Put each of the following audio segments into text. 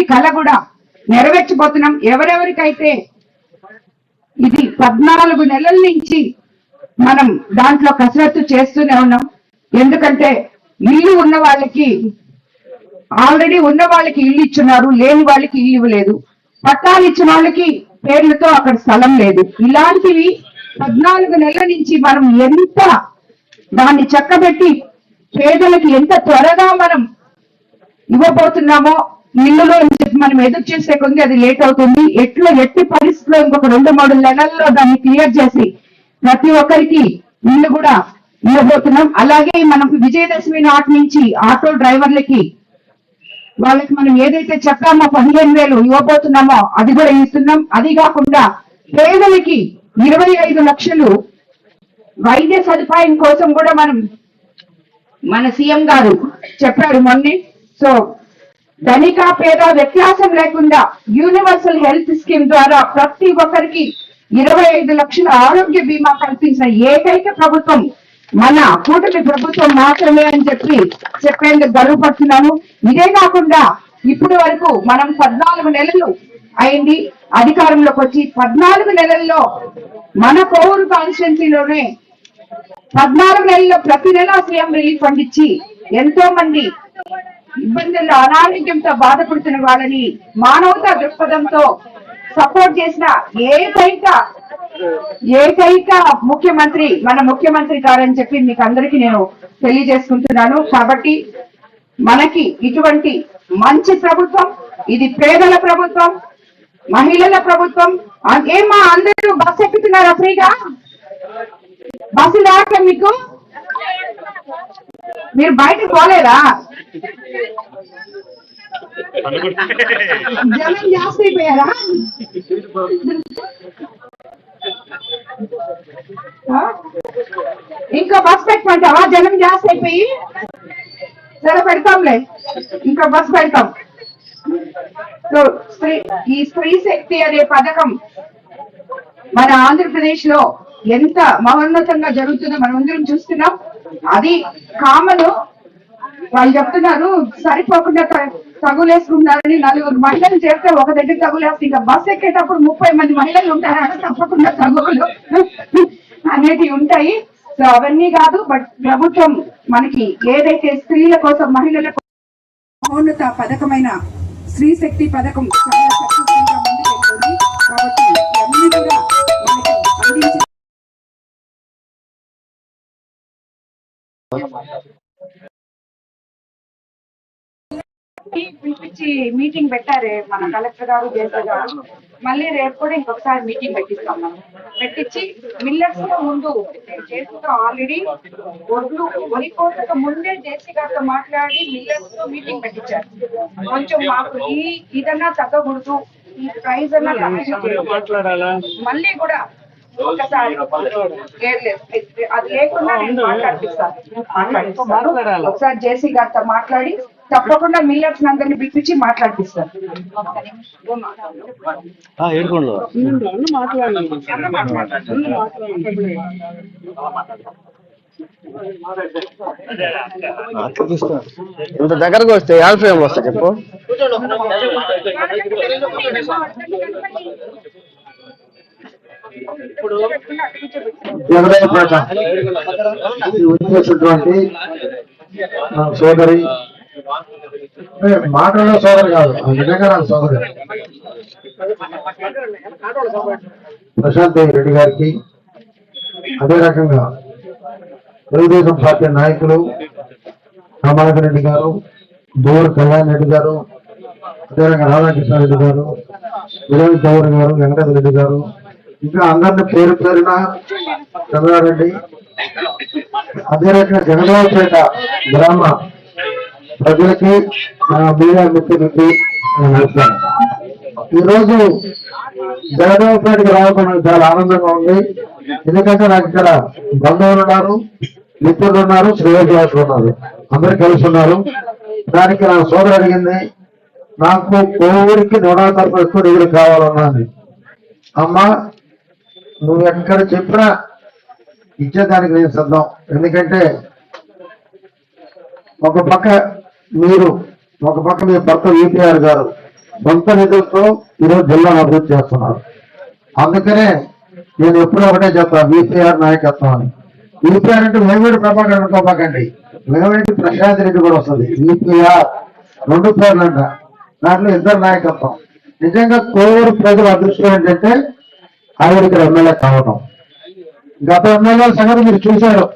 ప్రతి కళ కూడా నెరవేర్చబోతున్నాం. ఎవరెవరికైతే ఇది పద్నాలుగు నెలల నుంచి మనం దాంట్లో కసరత్తు చేస్తూనే ఉన్నాం. ఎందుకంటే ఇల్లు ఉన్న వాళ్ళకి ఆల్రెడీ ఉన్న వాళ్ళకి ఇల్లు ఇచ్చున్నారు లేని వాళ్ళకి ఇల్లు ఇవ్వలేదు. పట్టాలు ఇచ్చిన వాళ్ళకి పేర్లతో అక్కడ స్థలం లేదు. ఇలాంటివి పద్నాలుగు నెలల నుంచి మనం ఎంత దాన్ని చక్కబెట్టి పేదలకు ఎంత త్వరగా మనం ఇవ్వబోతున్నామో మిల్లులో మనం ఎదురు చేసే కొద్ది అది లేట్ అవుతుంది. ఎట్లా ఎట్టి పరిస్థితిలో ఇంకొక రెండు మూడు నెలల్లో దాన్ని క్లియర్ చేసి ప్రతి ఒక్కరికి ఇల్లు కూడా ఇవ్వబోతున్నాం. అలాగే మనకు విజయదశమి నాటి నుంచి ఆటో డ్రైవర్లకి వాళ్ళకి మనం ఏదైతే చెప్పామో పదిహేను వేలు ఇవ్వబోతున్నామో అది కూడా ఇస్తున్నాం. అది కాకుండా పేదలకి ఇరవై ఐదు లక్షలు వైద్య సదుపాయం కోసం కూడా మనం మన సీఎం గారు చెప్పారు మొన్నే. సో ధనిక పేద వ్యత్యాసం లేకుండా యూనివర్సల్ హెల్త్ స్కీమ్ ద్వారా ప్రతి ఒక్కరికి ఇరవై ఐదు లక్షల ఆరోగ్య బీమా కల్పించిన ఏకైక ప్రభుత్వం మన కూటమి ప్రభుత్వం మాత్రమే అని చెప్పి చెప్పేందుకు గర్వపడుతున్నాను. ఇదే కాకుండా ఇప్పటి వరకు మనం పద్నాలుగు నెలలు అయింది అధికారంలోకి వచ్చి. పద్నాలుగు నెలల్లో మన కోవూరు కాన్స్టిట్యున్సీలోనే పద్నాలుగు నెలల్లో ప్రతి నెల సీఎం రిలీఫ్ ఫండ్ ఇచ్చి ఎంతో మంది ఇబ్బందుల్లో అనారోగ్యంతో బాధపడుతున్న వాళ్ళని మానవతా దృక్పథంతో సపోర్ట్ చేసిన ఏకైక ఏకైక ముఖ్యమంత్రి మన ముఖ్యమంత్రి గారని చెప్పి మీకు అందరికీ నేను తెలియజేసుకుంటున్నాను. కాబట్టి మనకి ఇటువంటి మంచి ప్రభుత్వం ఇది పేదల ప్రభుత్వం మహిళల ప్రభుత్వం ఏమా అందరూ బస్ ఎక్కుతున్నారా ఫ్రీగా? బస్సు రాక మీకు? మీరు బయటకు పోలేదా? జనం జాస్తి అయిపోయారా ఆ? బస్ పెట్టమంటావా జనం జాస్తి అయిపోయి సరే పెడతాంలే ఇంకా బస్ పెడతాం సో స్త్రీ ఈ స్త్రీ శక్తి అనే పథకం మన ఆంధ్రప్రదేశ్లో ఎంత మహోన్నతంగా జరుగుతుందో మనం అందరం చూస్తున్నాం అది కామను వాళ్ళు చెప్తున్నారు సరిపోకుండా త- తగులేసుకుంటున్నారని నలుగురు మహిళలు చేస్తే ఒక దగ్గర తగులేస్తే ఇంకా బస్ ఎక్కేటప్పుడు ముప్పై మంది మహిళలు ఉంటారని తప్పకుండా తగులు అనేటివి ఉంటాయి. సో అవన్నీ కాదు బట్ ప్రభుత్వం మనకి ఏదైతే స్త్రీల కోసం మహిళల మహోన్నత పథకమైన స్త్రీ శక్తి పథకం చాలా సక్సెస్ఫుల్గా ముందుకెళ్తుంది. కాబట్టి కూడా మనకి అందించి పిలిపించి మీటింగ్ పెట్టారే మన కలెక్టర్ గారు జేసీ గారు. మళ్ళీ రేపు కూడా ఇంకొకసారి మీటింగ్ పెట్టిస్తాం మనం. పెట్టించి మిల్లర్స్లో ముందు చేసిన ఆల్రెడీ ఒడ్లు వరి కోతకు ముందే జేసీ గారితో మాట్లాడి మిల్లర్స్తో మీటింగ్ పెట్టించారు కొంచెం మాకు ఈ ఇదన్నా తగ్గకూడదు. ఈ ప్రైస్ అన్నా తగ్గకూడదు. మాట్లాడాలా? మళ్ళీ కూడా ఒకసారి. అది లేకుండా నేను మాట్లాడిపిస్తాను. ఒకసారి జేసీ గారితో మాట్లాడి తప్పకుండా మిల్లర్స్ అందరిని పిలిపించి మాట్లాడాలి ఇంత దగ్గరకు వస్తే యాడ్ ఫ్రేమ్ వస్తా చెప్పు? ఇది వచ్చేసినటువంటి నా సోదరి మాటల్లో సోదరి కాదు ఆ నిజంగా నాకు సోదరి. ప్రశాంత్ రెడ్డి గారికి అదే రకంగా తెలుగుదేశం పార్టీ నాయకులు రామానంద రెడ్డి గారు దూర కళ్యాణ్ రెడ్డి గారు అదేవిధంగా రాధాకృష్ణ రెడ్డి గారు వినోద్ గౌర్ గారు వెంకటేశ్వర రెడ్డి గారు ఇంకా అందరిని పేరు పేరున చంద్రారెడ్డి అదే రకంగా జగదేవపేట గ్రామ ప్రజలకి నా మీడియా మిత్రులకి నేను ఈరోజు జగదేవపేటకి రావడం నాకు చాలా ఆనందంగా ఉంది. ఎందుకంటే నాకు ఇక్కడ బంధువులు ఉన్నారు మిత్రులు ఉన్నారు శ్రేయోభిలాషులు ఉన్నారు. అందరు కలిసి ఉన్నారు. దానికి నా సోదరు అడిగింది నాకు కోవిడ్కి నూట ఎక్కువ డిగ్రీ కావాలన్నా అని. అమ్మా నువ్వు ఎక్కడ చెప్పినా ఇచ్చేదానికి నేను సిద్ధం. ఎందుకంటే ఒక పక్క మీరు ఒక పక్క మీ భర్త యూపీఆర్ గారు సొంత నిధులతో ఈరోజు జిల్లాను అభివృద్ధి చేస్తున్నారు. అందుకనే నేను ఎప్పుడూ ఒకటే చెప్తాను విపిఆర్ నాయకత్వం అని. విపిఆర్ అంటే వేమిడి ప్రభాకర్ అనుకోబాకండి వేమిడి ప్రశాంత్ రెడ్డి కూడా వస్తుంది. విపిఆర్ రెండు పేర్లు అంట. దాంట్లో ఇద్దరు నాయకత్వం. నిజంగా కోవూరు ప్రజల అదృష్టం ఏంటంటే ఆవిడ ఇక్కడ ఎమ్మెల్యే కావటం. గత ఎమ్మెల్యేల సంగతి మీరు చూశారు.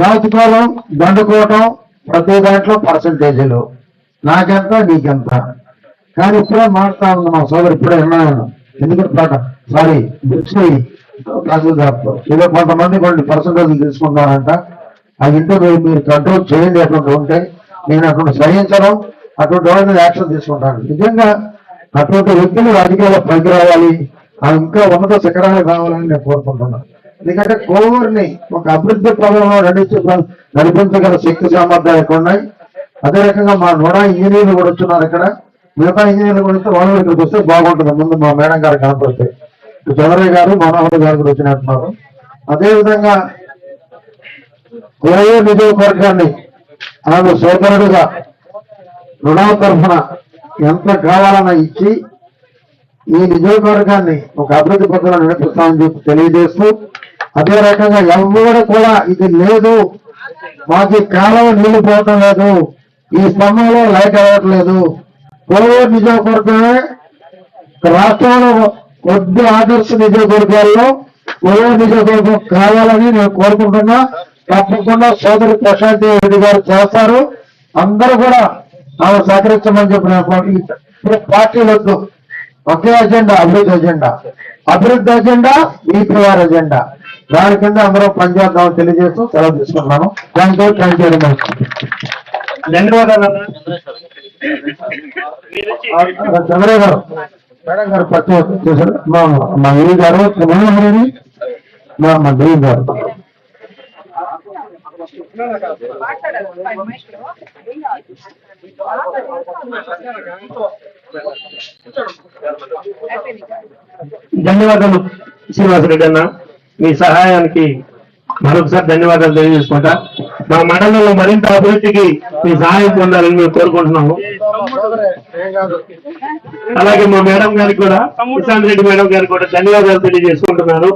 దాచుకోవడం దండుకోవటం ప్రతి దాంట్లో పర్సంటేజీలు. నాకెంత నీకెంత. కానీ ఇప్పుడే మాట్లాడుతా ఉంది మా సోదరు ఇప్పుడే విన్నాను ఎందుకంటే పాట సారీ బుక్స్ తహసీల్దార్తో ఏదో కొంతమంది కొన్ని పర్సంటేజ్ తీసుకుంటారంట. అది ఇంటే మీరు కంట్రోల్ చేయండి అటువంటి ఉంటే నేను అటువంటి సహించడం అటువంటి వాళ్ళ మీద యాక్షన్ తీసుకుంటాను. నిజంగా అటువంటి వ్యక్తులు రాజకీయాల్లో పైకి రావాలి ఆ ఇంకా ఉన్నత శిఖరాలు రావాలని నేను కోరుకుంటున్నాను. ఎందుకంటే కోవూరిని ఒక అభివృద్ధి పదంలో నడిచి నడిపించగల శక్తి సామర్థ్యాలు ఎక్కువ ఉన్నాయి? అదే రకంగా మా నోడా ఇంజనీర్లు కూడా వచ్చున్నారు ఇక్కడ. మిగతా ఇంజనీర్లు కూడా వస్తే వాళ్ళు ఇక్కడికి వస్తే బాగుంటుంది. ముందు మా మేడం గారు కనపడితే. చంద్రయ్య గారు మనోహర్ గారు కూడా వచ్చినట్టున్నారు. అదేవిధంగా కోవూరు నియోజకవర్గాన్ని ఆమె సోదరుడుగా రుణా తరఫున ఎంత కావాలన్నా ఇచ్చి ఈ నియోజకవర్గాన్ని ఒక అభివృద్ధి పథకంలో నడిపిస్తామని చెప్పి తెలియజేస్తూ అదే రకంగా ఎవరు కూడా ఇది లేదు. మాకు కాలం నీళ్ళు పోవటం లేదు ఈ స్తంభంలో లైట్ అవ్వట్లేదు. కోవూరు నియోజకవర్గమే రాష్ట్రంలో కొద్ది ఆదర్శ నియోజకవర్గాల్లో కోవూరు నియోజకవర్గం కావాలని నేను కోరుకుంటున్నా. తప్పకుండా సోదరి ప్రశాంత్ రెడ్డి గారు చేస్తారు. అందరూ కూడా ఆమె సహకరించమని చెప్పిన ఇప్పుడు పార్టీలు వద్దు ఒకే అజెండా అభివృద్ధి అజెండా. అభివృద్ధి అజెండా ఈపీఆర్ అజెండా. దాని కింద అందరూ పనిచేద్దామని తెలియజేస్తూ సెలవు తీసుకున్నాను thank you thank you very much ధన్యవాదాలు చంద్రయ్య గారు మేడం గారు పచ్చి చేశారు మా మా ఈ గారు మనోహరి మా మా దేవి గారు. ధన్యవాదాలు శ్రీనివాసరెడ్డి అన్న. మీ సహాయానికి మరొకసారి ధన్యవాదాలు తెలియజేసుకుంటా. మా మండలంలో మరింత అభివృద్ధికి మీ సహాయం పొందాలని మేము కోరుకుంటున్నాము. అలాగే మా మేడం గారికి కూడా ప్రశాంత్ రెడ్డి మేడం గారికి కూడా ధన్యవాదాలు తెలియజేసుకుంటున్నాను.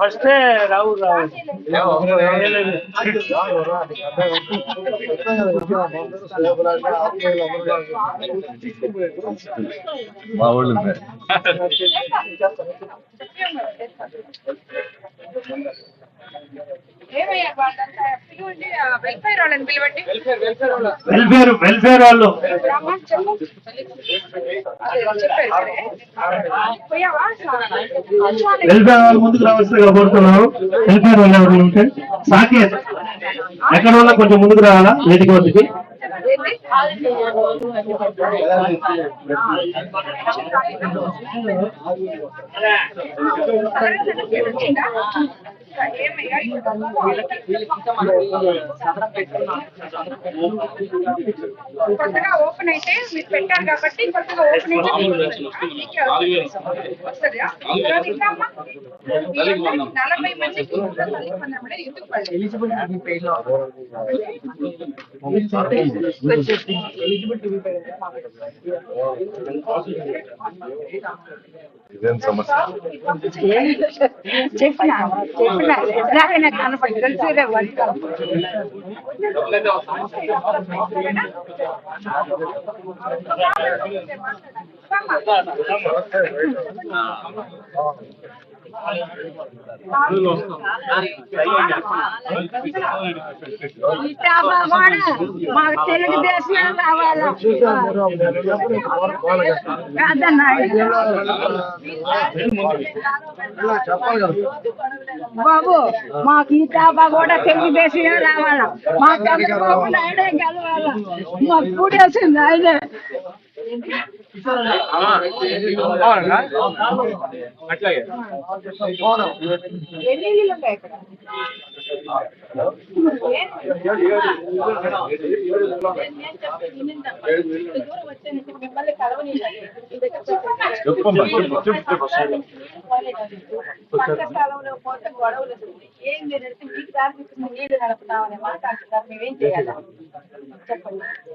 ఫస్ట్ రావు రావు ఏమయ్యా వాళ్ళంతా హ్యాపీగా ఉండి ఆ వెల్ఫేర్ వెల్ఫేర్ వాళ్ళు. వెల్ఫేర్ వాళ్ళు ముందుకు రావాల్సిందిగా కోరుతున్నారు వెల్ఫేర్ వాళ్ళు ఎవరు ఉంటే సాకేత్. ఎక్కడ వాళ్ళ కొంచెం ముందుకు రావాలా? వేదిక వద్దకి. కొత్తగా ఓపెన్ అయితే మీరు పెట్టారు కాబట్టి కొత్తగా ఓపెన్ అయితే మీకే వస్తుందా? తర్వాత ఇంకా అమ్మా? వీళ్ళందరికీ నలభై మందికి కూడా తల్లి వందనం అనేది ఎందుకు పడలేదు? చెప్పినా చెప్పినా ఎలాగైనా కనపడి తెలిసిరే మాకు తెలుగుదేశం రావాలా కాదన్నా బాబు మాకు ఈ తాపా కూడా తెలుగుదేశం రావాలా మా చంద్రబాబు నాయుడే గెలవాలా మాకు కూడేసింది ఆయనే ఎన్ని పక్క స్థలంలో పోతే గొడవలు ఏం మీరు మీకు దారి తీస్తుంది, నీళ్ళు మేమేం చేయాలి చెప్పండి.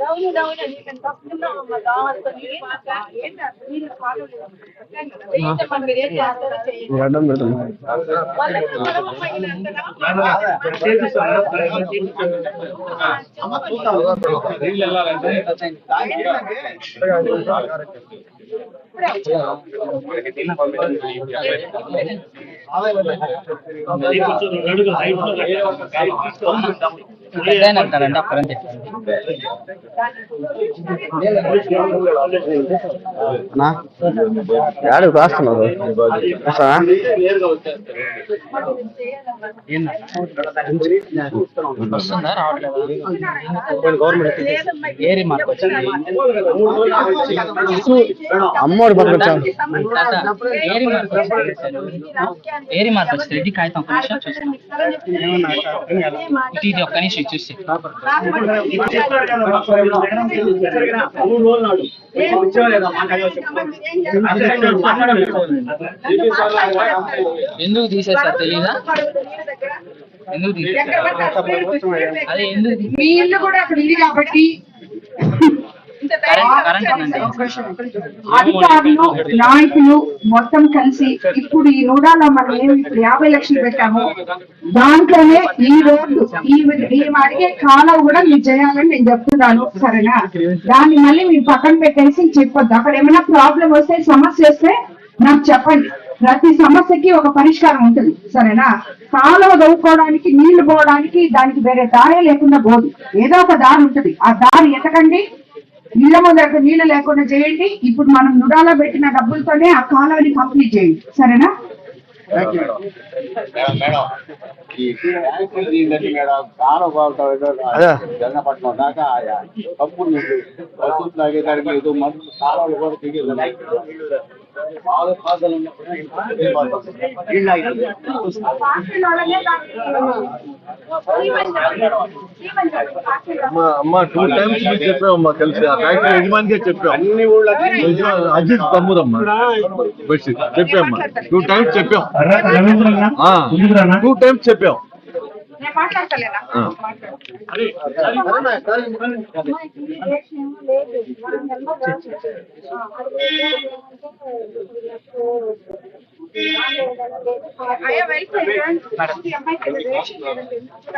đâu như đâu là mình có cái nó mà đó tự nhiên là cái yến là tự nhiên là khó luôn cái cho mình cái yến là tự nhiên dạ, rồi đâu nữa rồi mà lấy cái nó không phải là cái nó không phải là cái nó không phải là cái nó à, không phải là cái nó không phải là cái nó không phải là cái ಅದೇ అంటారంటే అప్పుడంతే యాడు రాస్తున్నారు వస్తుందా? రావట్లేదా? ఏరి mark వచ్చింది. అమ్మోడు పట్టుకొచ్చాను ఏరి mark వచ్చింది ఏరి mark వచ్చింది. కాగితం ఒక నిమిషం చూస్తాను ఇది ఒక్క నిమిషం. ఇటు చూసి. ఎందుకు తీసేసారు తెలీదా? ఎందుకు తీసేసారు అదే ఎందుకు మీ ఇల్లు కూడా అక్కడ ఉంది కాబట్టి. అధికారులు నాయకులు మొత్తం కలిసి ఇప్పుడు ఈ నూడాలో మనం ఏమి ఇప్పుడు యాభై లక్షలు పెట్టాము దాంట్లోనే ఈ రోడ్డు ఈ ఈ అడిగే కాలం కూడా మీరు చేయాలని నేను చెప్తున్నాను సరేనా? దాన్ని మళ్ళీ మీరు పక్కన పెట్టేసి చెప్పొద్దు. అక్కడ ఏమైనా ప్రాబ్లం వస్తే సమస్య వస్తే నాకు చెప్పండి. ప్రతి సమస్యకి ఒక పరిష్కారం ఉంటుంది సరేనా? కాలువ దవ్వుకోవడానికి నీళ్ళు పోవడానికి దానికి వేరే దారే లేకుండా పోదు. ఏదో ఒక దారి ఉంటుంది. ఆ దారి ఎతకండి ఇళ్ళ ముందరకు నీళ్ళు లేకుండా చేయండి. ఇప్పుడు మనం నుడాలో పెట్టిన డబ్బులతోనే ఆ కాలువని కంప్లీట్ చేయండి. సరేనా. జగపట్నం దాకా తప్పు నీళ్ళు బస్సు తాగేదానికి ఏదో మందు కాలాలు కూడా దిగేది అమ్మా అమ్మా టూ టైమ్స్ మీకు చెప్పామమ్మా కలిసి ఆ ఫ్యాక్టరీ యజమానికే చెప్పాం అన్ని అజిత్ తమ్ముదమ్మా చెప్పామ్మా టూ టైమ్స్ చెప్పాం. టూ టైమ్స్ చెప్పాం నేను మాట్లాడతలేనా. అయ్యా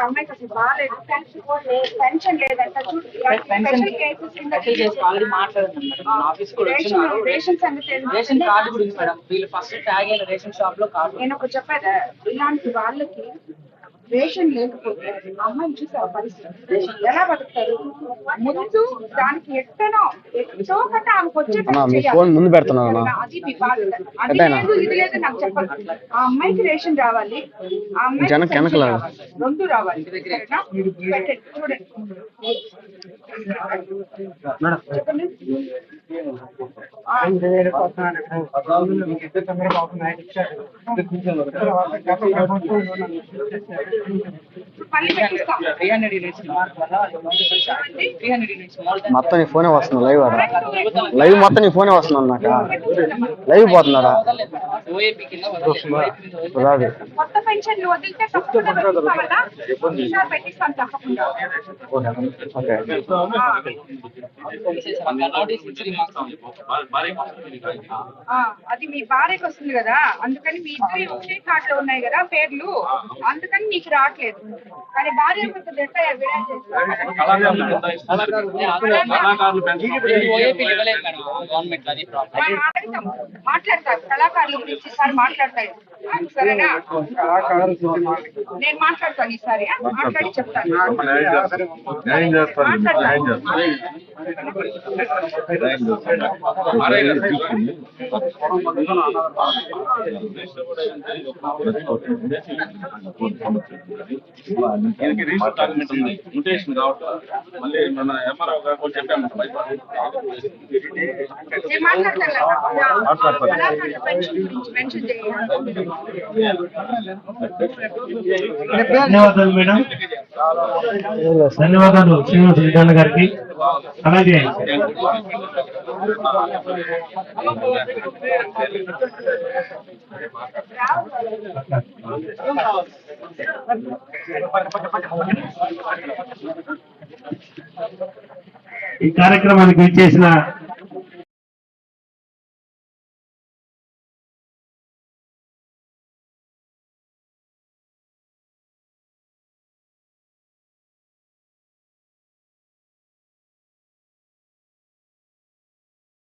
అమ్మాయికి అసలు బాగాలేదు పెన్షన్ కూడా లేదు పెన్షన్ లేదంట చూడు. పెన్షన్ స్పెషల్ కేసెస్ చేసి ఆల్రెడీ మేడం. ఆఫీస్ కూడా రేషన్ వచ్చినారు. రేషన్ సంగతి ఏంటి? రేషన్ కార్డు ఉంది మేడం. వీళ్ళు ఫస్ట్ ట్యాగ్ అయిన రేషన్ షాప్లో కార్డు నేను ఒక చెప్పేదా ఇలాంటి వాళ్ళకి రేషన్ లేకపోతే అమ్మాయిని చూసే ఆ పరిస్థితి ఎలా బతుకుతారు ముందు దానికి ఎట్టనో ఎట్టో కట్ట ఆమెకు. ఫోన్ ముందు పెడుతున్నాను. అది మీ బాధ్యత అది? లేదు ఇది లేదు నాకు చెప్పదు ఆ అమ్మాయికి రేషన్ రావాలి ఆ అమ్మాయికి. రావాలి. రెండు రావాలి? పెట్టండి చూడండి చెప్పండి మొత్తం నీ ఫోనే వస్తుంది లైవ్ ఆడ లైవ్ మొత్తం నీ ఫోనే వస్తుంది నాకు లైవ్ పోతున్నాడా ఓఏపీ కింద వదలలేదు. రాదు. ఓకే. మాకు అది మీ భార్యకి వస్తుంది కదా. అందుకని మీ ఇద్దరి కార్డులో ఉన్నాయి కదా పేర్లు. అందుకని నీకు రావట్లేదు. కానీ భార్య కొంచెం అడుగుతాం మాట్లాడతారు. కళాకారుల గురించి ఈసారి మాట్లాడతాడు సరేనా? నేను మాట్లాడతాను ఈసారి? మాట్లాడి చెప్తాను. దీనికి రీసెంట్ డాక్యుమెంట్ ఉంది మ్యూటేషన్ మళ్ళీ మన ఎంఆర్ఓ గారు చెప్పాము మాట్లాడతాను ధన్యవాదాలు మేడం. ధన్యవాదాలు శ్రీనివాస రెడ్డి గారికి. అలాగే ఈ కార్యక్రమానికి ఇచ్చేసిన